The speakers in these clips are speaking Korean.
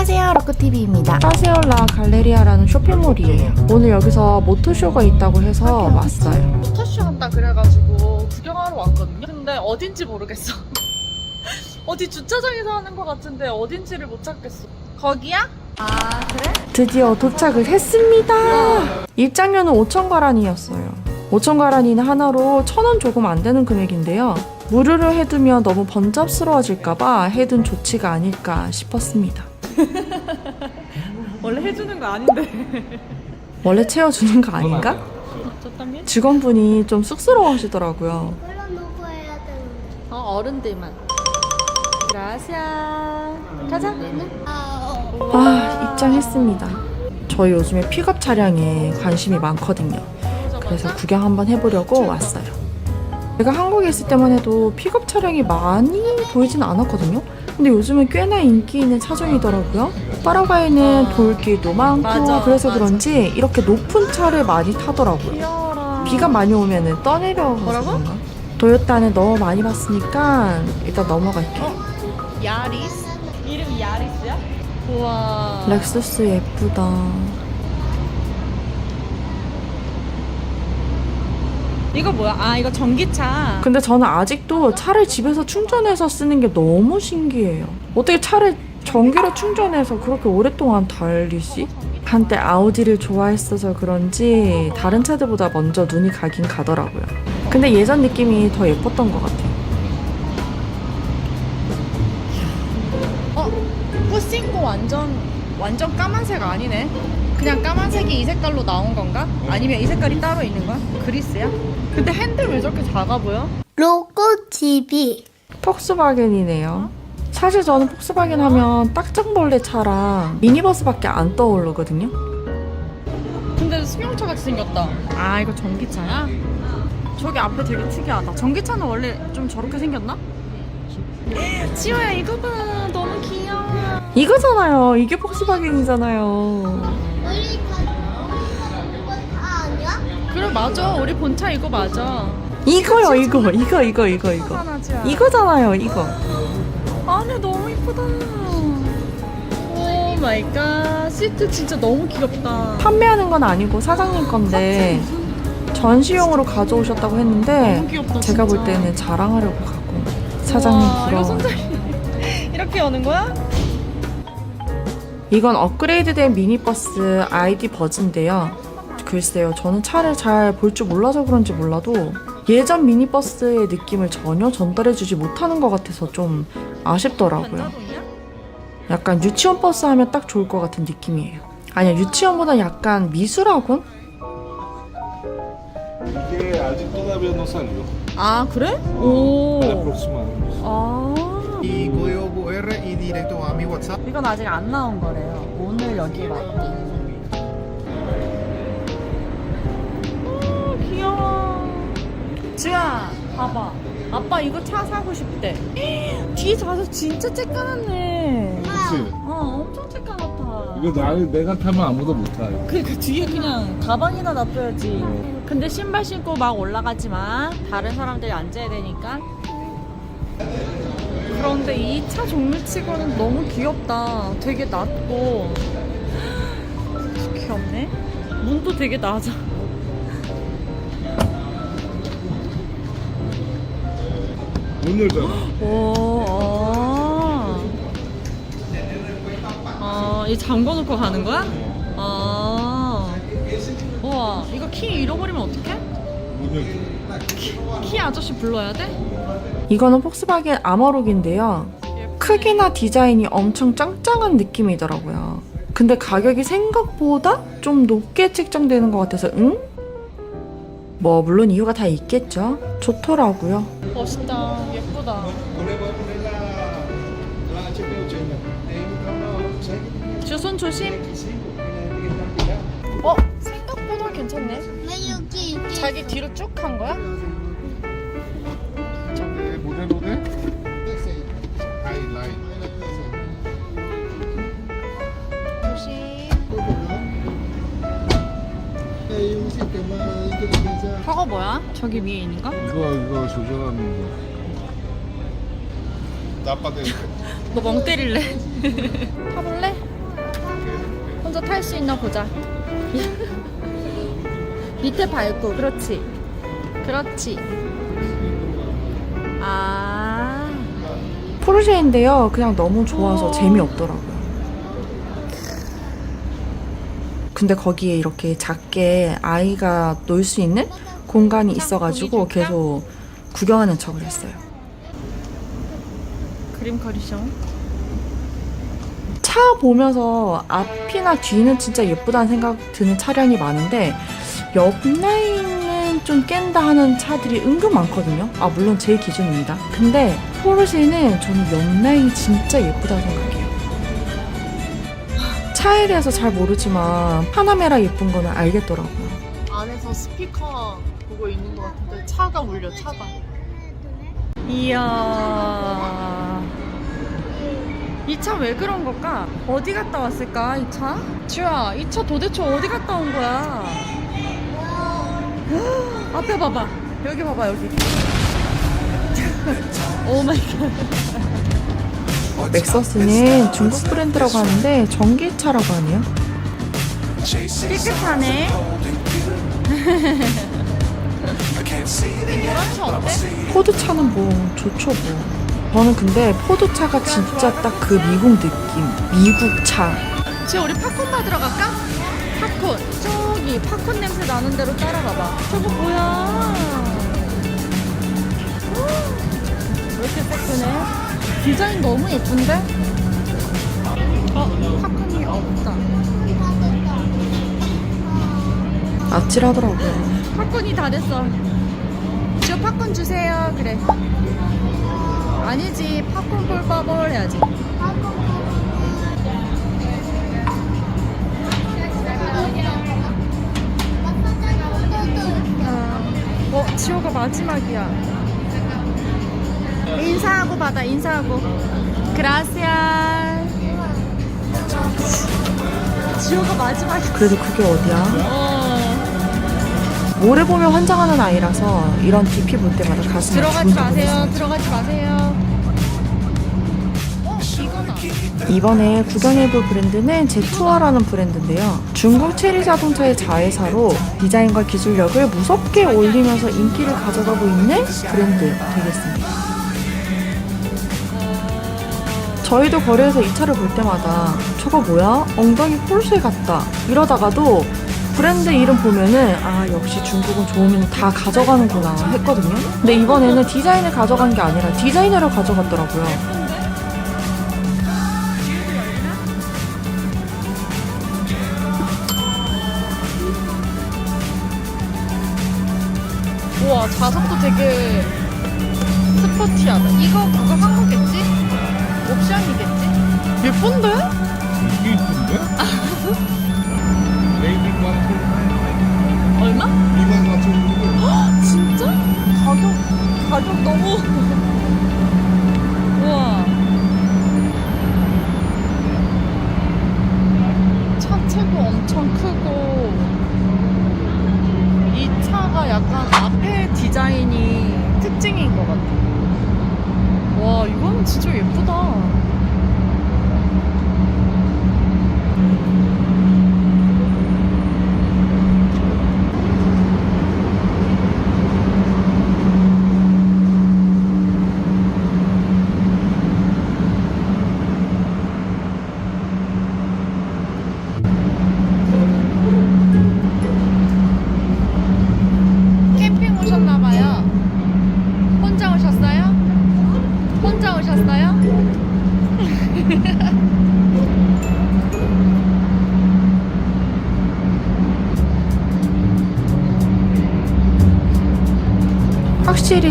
안녕하세요 로코TV입니다 파세올라 갈레리아라는 쇼핑몰이에요. 오늘 여기서 모토쇼가 있다고 해서 왔어요. 모터쇼 한다 그래가지고 구경하러 왔거든요. 근데 어딘지 모르겠어. 어디 주차장에서 하는 것 같은데 어딘지를 못 찾겠어. 거기야? 아 그래? 드디어 도착을 했습니다. 입장료는 5천 가란이었어요. 5천 가란이는 하나로 천 원 조금 안 되는 금액인데요. 무료로 해두면 너무 번잡스러워질까봐 해둔 조치가 아닐까 싶었습니다. 원래 해주는 거 아닌데. 원래 채워주는 거 아닌가? 직원분이 좀 쑥스러워하시더라고요. 되는데. 어 어른들만. 그라시아. 가자. 아, 어. 아, 입장했습니다. 저희 요즘에 픽업 차량에 관심이 많거든요. 그래서 구경 한번 해보려고 왔어요. 제가 한국에 있을 때만 해도 픽업 차량이 많이 보이진 않았거든요. 근데 요즘은 꽤나 인기 있는 차종이더라고요. 파라과이는 돌길도 많고 맞아, 그래서 맞아. 그런지 이렇게 높은 차를 많이 타더라고요. 귀여워라. 비가 많이 오면은 떠내려가서 뭐라고? 그런가? 도요타는 너무 많이 봤으니까 일단 넘어갈게요. 야리스? 이름이 야리스야? 우와. 렉서스 예쁘다. 이거 뭐야? 아 이거 전기차. 근데 저는 아직도 차를 집에서 충전해서 쓰는 게 너무 신기해요. 어떻게 차를 전기로 충전해서 그렇게 오랫동안 달리지? 한때 아우디를 좋아했어서 그런지 다른 차들보다 먼저 눈이 가긴 가더라고요. 근데 예전 느낌이 더 예뻤던 것 같아요. 어? 뿌싱고 완전 완전 까만색 아니네. 그냥 까만색이 이 색깔로 나온 건가? 아니면 이 색깔이 따로 있는 거야? 그리스야? 근데 핸들 왜 저렇게 작아 보여? 로꼬TV. 폭스바겐이네요. 사실 저는 폭스바겐 하면 딱정벌레 차랑 미니버스밖에 안 떠오르거든요. 근데 승용차 같이 생겼다. 아 이거 전기차야? 저기 앞에 되게 특이하다. 전기차는 원래 좀 저렇게 생겼나? 지호야 이거 봐 너무 귀여워. 이거잖아요. 이게 폭스바겐이잖아요. 우리? 그래 맞아 우리 본차 이거 맞아. 이거요, 이거, 이거, 이거, 이거, 이거. 하나지야. 이거잖아요, 이거. 안에 너무 이쁘다. 오 마이 갓 시트 진짜 너무 귀엽다. 판매하는 건 아니고 사장님 건데 전시용으로 가져오셨다고 했는데 너무 귀엽다. 제가 볼 진짜. 때는 자랑하려고 갖고 사장님 우와, 이거 부러워. 손잡이 이렇게 여는 거야? 이건 업그레이드된 미니버스 ID 버즈인데요. 글쎄요, 저는 차를 잘 볼 줄 몰라서 그런지 몰라도 예전 미니버스의 느낌을 전혀 전달해주지 못하는 것 같아서 좀 아쉽더라고요. 약간 유치원 버스 하면 딱 좋을 것 같은 느낌이에요. 아니야, 유치원보다 약간 미술학원? Todavía no salió. 아 그래? 오. 아. y código QR y directo a mi WhatsApp. 이건 아직 안 나온 거래요. 오늘 여기 왔대. 봐봐. 아빠 이거 차 사고 싶대. 뒤에 자석 진짜 쬐까맣네. 그치? 어, 엄청 쬐까맣다. 이거 나, 내가 타면 아무도 못 타. 그, 그 뒤에 그냥 가방이나 놔둬야지. 근데 신발 신고 막 올라가지 마. 다른 사람들이 앉아야 되니까. 그런데 이 차 종류치고는 너무 귀엽다. 되게 낮고. 귀엽네. 문도 되게 낮아. 문 열잖아. 오, 아. 아, 이 잠궈 놓고 가는 거야? 아. 우와, 이거 키 잃어버리면 어떡해? 문 열잖아. 키 아저씨 불러야 돼? 이거는 폭스바겐 아머록인데요. 크기나 디자인이 엄청 짱짱한 느낌이더라고요. 근데 가격이 생각보다 좀 높게 책정되는 것 같아서 응? 뭐 물론 이유가 다 있겠죠. 좋더라고요. 멋있다. 예쁘다. 주손 조심. 어? 생각보다 괜찮네. 왜 여기 이렇게 자기 뒤로 쭉 한 거야? 저거 뭐야? 저기 위에 있는 거? 이거, 이거 조절하는 거. Tápate. 너멍 때릴래? 타볼래? 내려서 탈수 있나 보자. 밑에 밟고, 그렇지. 그렇지. 아. 포르쉐인데요. 그냥 너무 좋아서 재미없더라고요. 근데 거기에 이렇게 작게 아이가 놀 수 있는 공간이 있어가지고 계속 구경하는 척을 했어요. 그림 커리쇼. 차 보면서 앞이나 뒤는 진짜 예쁘다는 생각 드는 차량이 많은데 옆 라인은 좀 깬다 하는 차들이 은근 많거든요. 아 물론 제 기준입니다. 근데 포르쉐는 저는 옆 라인이 진짜 예쁘다고 생각해요. 차에 대해서 잘 모르지만 파나메라 예쁜 거는 알겠더라고요. 안에서 스피커 보고 있는 것 같은데 차가 울려 차가 이야 이 차 왜 그런 걸까? 어디 갔다 왔을까 이 차? 지우야 이 차 도대체 어디 갔다 온 거야? 앞에 봐봐 여기 봐봐 여기 오 마이 갓 렉서스는 중국 브랜드라고 하는데 전기차라고 하네요. 깨끗하네 이런 차 어때? 포드차는 뭐 좋죠 뭐. 저는 근데 포드차가 진짜 딱 그 미국 느낌. 미국 차. 지금 우리 팝콘 받으러 갈까? 팝콘 저기 팝콘 냄새 나는 대로 따라가봐 저거 뭐야 왜 이렇게 새끈해? 디자인 너무 예쁜데? 어 팝콘이 없다. 아찔하더라고요. 팝콘이 다 됐어. 저 팝콘 주세요. 그래. 아니지 팝콘 볼버볼 해야지. 어 지호가 마지막이야 인사하고 받아 인사하고 그라시아 지호가 마지막이야 그래도 그게 어디야? 어. 모래 보면 환장하는 아이라서 이런 DP 볼 때마다 가슴이 들어가지 마세요. 들어가지 마세요. 어, 이거나. 이번에 구경해볼 브랜드는 제투어라는 브랜드인데요. 중국 체리 자동차의 자회사로 디자인과 기술력을 무섭게 올리면서 인기를 가져가고 있는 브랜드 되겠습니다. 저희도 거리에서 이 차를 볼 때마다 저거 뭐야? 엉덩이 폴쉐 같다. 이러다가도 브랜드 이름 보면은 아 역시 중국은 좋으면 다 가져가는구나 했거든요. 근데 이번에는 디자인을 가져간 게 아니라 디자이너를 가져갔더라고요. 우와, 좌석도 되게 스포티하다. 이거 그거 한거겠지? 옵션이겠지? 예쁜데? 이게 이쁜데? 레이딩 같은 얼마? 2만 4천 원. 진짜? 가격, 가격 너무.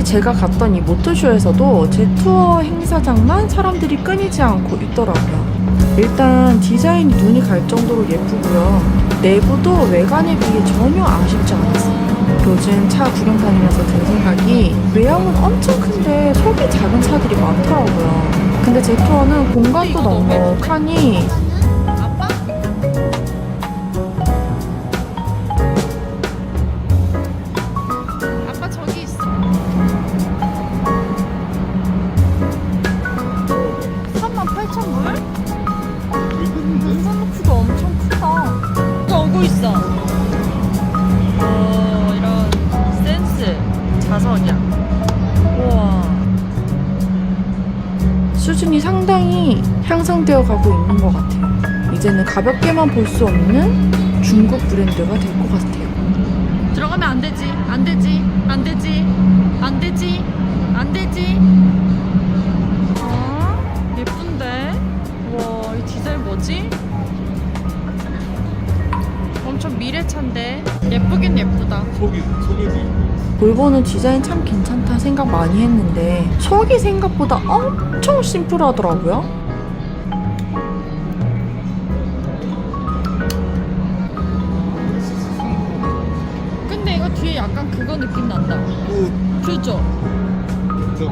제가 갔던 이 모토쇼에서도 제 투어 행사장만 사람들이 끊이지 않고 있더라고요. 일단 디자인이 눈이 갈 정도로 예쁘고요. 내부도 외관에 비해 전혀 아쉽지 않았어요. 요즘 차 구경 다니면서 든 생각이 외형은 엄청 큰데 속이 작은 차들이 많더라고요. 근데 제 투어는 공간도 넉넉하니 향상되어 가고 있는 것 같아요. 이제는 가볍게만 볼 수 없는 중국 브랜드가 될 것 같아요. 들어가면 안 되지. 안 되지. 안 되지. 안 되지. 안 되지. 어? 예쁜데? 와, 이 디자인 뭐지? 엄청 미래차인데. 예쁘긴 예쁘다. 속이 속에도 있고. 볼보는 디자인 참 괜찮다 생각 많이 했는데 속이 생각보다 엄청 심플하더라고요. 느낌 난다. 그, 그죠? 저,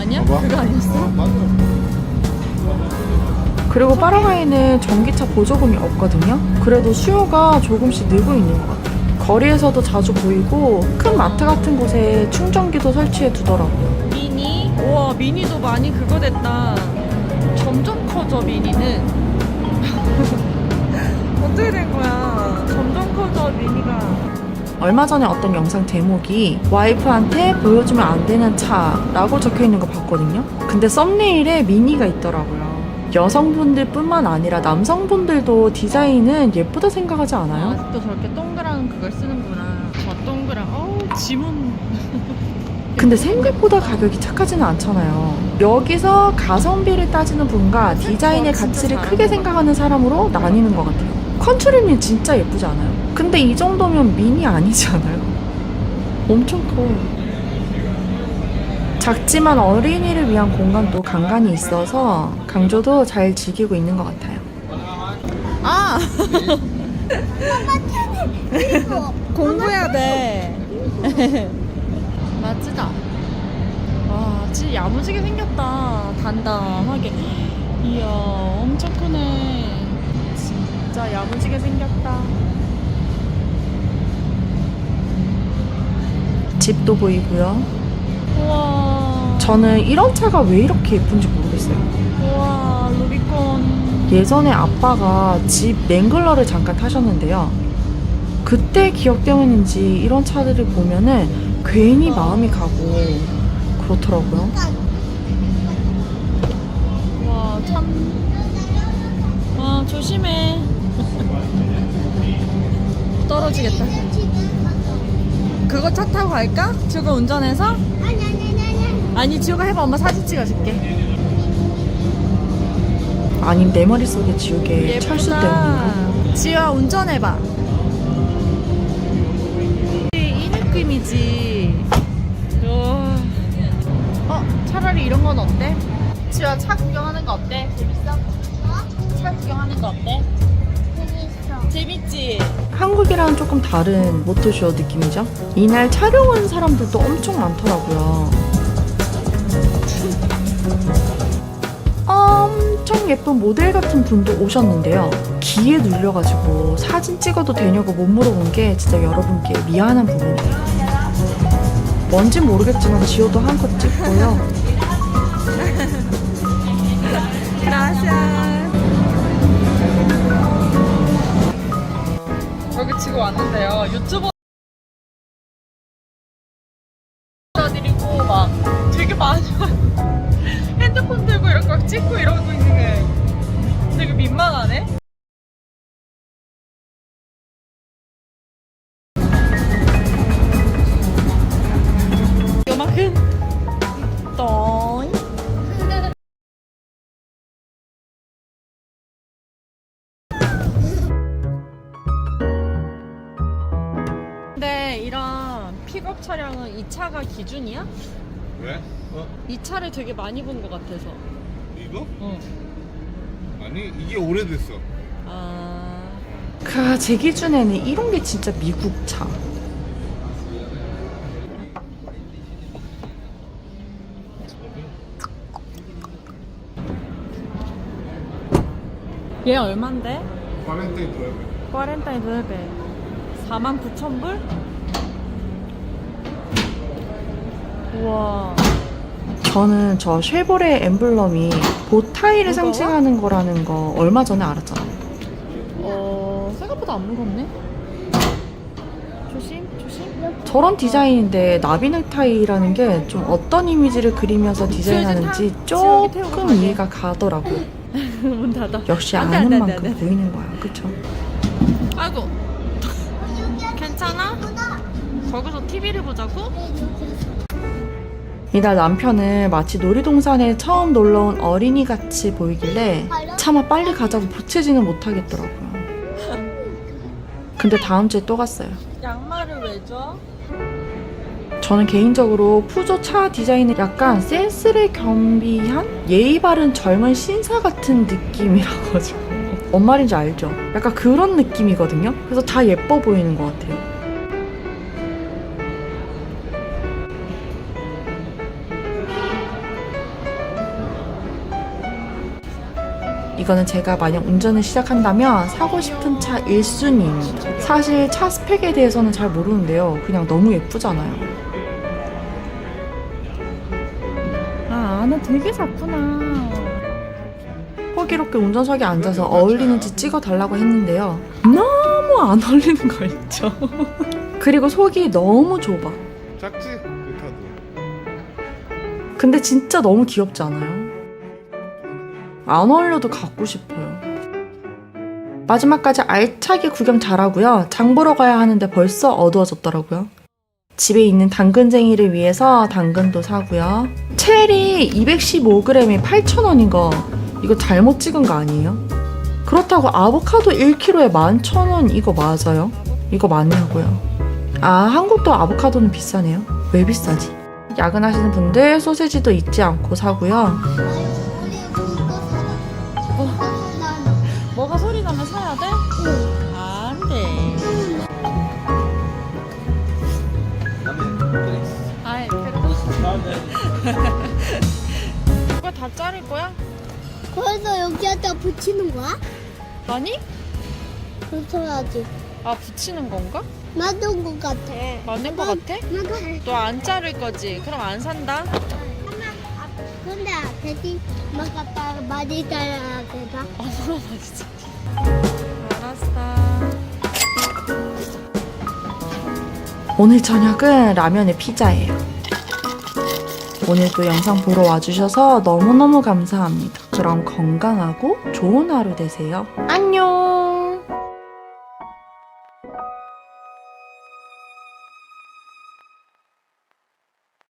아니야? 봐봐. 그거 아니었어? 맞아. 그리고 파라과이는 전기차 보조금이 없거든요. 그래도 수요가 조금씩 늘고 있는 것 같아요. 거리에서도 자주 보이고 큰 마트 같은 곳에 충전기도 설치해 두더라고요. 미니? 우와 미니도 많이 그거 됐다 점점 커져 미니는 어떻게 된 거야 점점 커져 미니가 얼마 전에 어떤 영상 제목이 와이프한테 보여주면 안 되는 차라고 적혀 있는 거 봤거든요. 근데 썸네일에 미니가 있더라고요. 여성분들 뿐만 아니라 남성분들도 디자인은 예쁘다 생각하지 않아요? 아직도 저렇게 동그란 그걸 쓰는구나 저 동그란 어우 지문 근데 생각보다 가격이 착하지는 않잖아요. 여기서 가성비를 따지는 분과 디자인의 진짜 가치를 크게 것 생각하는 사람으로 나뉘는 것 같아요. 컨트리는 진짜 예쁘지 않아요? 근데 이 정도면 미니 아니지 않아요? 엄청 커. 작지만 어린이를 위한 공간도 간간히 있어서 강조도 잘 즐기고 있는 것 같아요. 아! 공부해야 돼. 맞지다. 와 진짜 야무지게 생겼다. 단단하게. 이야 엄청 크네. 진짜 야무지게 생겼다 집도 보이고요. 우와 저는 이런 차가 왜 이렇게 예쁜지 모르겠어요. 우와 루비콘 예전에 아빠가 집 랭글러를 잠깐 타셨는데요. 그때 기억 때문인지 이런 차들을 보면은 괜히 마음이 가고 그렇더라고요. 와 참. 와 조심해. 떨어지겠다. 그거 차 타고 갈까? 지우가 운전해서? 아니 아니 아니 아니 아니 지우가 해봐 엄마 사진 찍어줄게. 아님 내 머릿속에 지우개 철수 때문인가? 지우야 운전해봐. 이 느낌이지. 우와. 어 차라리 이런 건 어때? 지우야 차 구경하는 거 어때? 재밌어? 차 구경하는 거 어때? 재밌어 재밌지? 한국이랑 조금 다른 모토쇼 느낌이죠? 이날 촬영한 사람들도 엄청 많더라고요. 엄청 예쁜 모델 같은 분도 오셨는데요. 기에 눌려가지고 사진 찍어도 되냐고 못 물어본 게 진짜 여러분께 미안한 부분이에요. 뭔진 모르겠지만 지호도 한컷 찍고요. 여기 지금 왔는데요. 유튜버 드리고 막 되게 많이 핸드폰 들고 이렇게 막 찍고 이러고 있는 차량은 이 차가 기준이야? 왜? 어? 이 차를 되게 많이 본 것 같아서. 이거? 응. 아니 이게 오래됐어. 아. 그 제 기준에는 이런 게 진짜 미국 차. 얘 얼만데? 49. 49배. 49,000불? 우와. 저는 저 쉐보레 엠블럼이 보타이를 무거워? 상징하는 거라는 거 얼마 전에 알았잖아요. 어. 생각보다 안 무겁네. 조심, 조심. 저런 디자인인데 나비 넥타이라는 게 좀 어떤 이미지를 그리면서 디자인하는지 조금. 이해가 가더라고. 문 닫아. 역시 안 돼, 아는 안 돼, 안 만큼 돼, 안 돼. 보이는 거야. 그쵸? 아이고. 괜찮아? 거기서 TV를 보자고? 이날 남편은 마치 놀이동산에 처음 놀러 온 어린이 같이 보이길래 차마 빨리 가자고 보채지는 못하겠더라고요. 근데 다음 주에 또 갔어요. 양말을 왜 줘? 저는 개인적으로 푸조 차 디자인은 약간 센스를 겸비한 예의 바른 젊은 신사 같은 느낌이라고 가지고 뭔 말인지 알죠? 약간 그런 느낌이거든요. 그래서 다 예뻐 보이는 것 같아요. 이거는 제가 만약 운전을 시작한다면 사고 싶은 차 1순위입니다. 사실 차 스펙에 대해서는 잘 모르는데요. 그냥 너무 예쁘잖아요. 아, 안에 되게 작구나. 호기롭게 운전석에 앉아서 어울리는지 찍어달라고 했는데요. 너무 안 어울리는 거 있죠. 그리고 속이 너무 좁아. 작지? 그 카드. 근데 진짜 너무 귀엽지 않아요? 안 어울려도 갖고 싶어요. 마지막까지 알차게 구경 잘하고요. 장 보러 가야 하는데 벌써 어두워졌더라고요. 집에 있는 당근쟁이를 위해서 당근도 사고요. 체리 215g에 8,000원인 거 이거 잘못 찍은 거 아니에요? 그렇다고 아보카도 1kg에 11,000원 이거 맞아요? 이거 맞냐고요? 아 한국도 아보카도는 비싸네요. 왜 비싸지? 야근하시는 분들 소세지도 잊지 않고 사고요. 자를 거야? 그래서 여기에다 붙이는 거야? 아니? 붙여야지. 아, 붙이는 건가? 맞은 것 같아. 맞는 거 같아? 맞아. 너 안 자를 거지? 그럼 안 산다. 근데 대신 막아빠 많이 달아야 되나? 아, 물어봐주지. 알았어. 오늘 저녁은 라면에 피자예요. 오늘도 영상 보러 와주셔서 너무너무 감사합니다. 그럼 건강하고 좋은 하루 되세요. 안녕!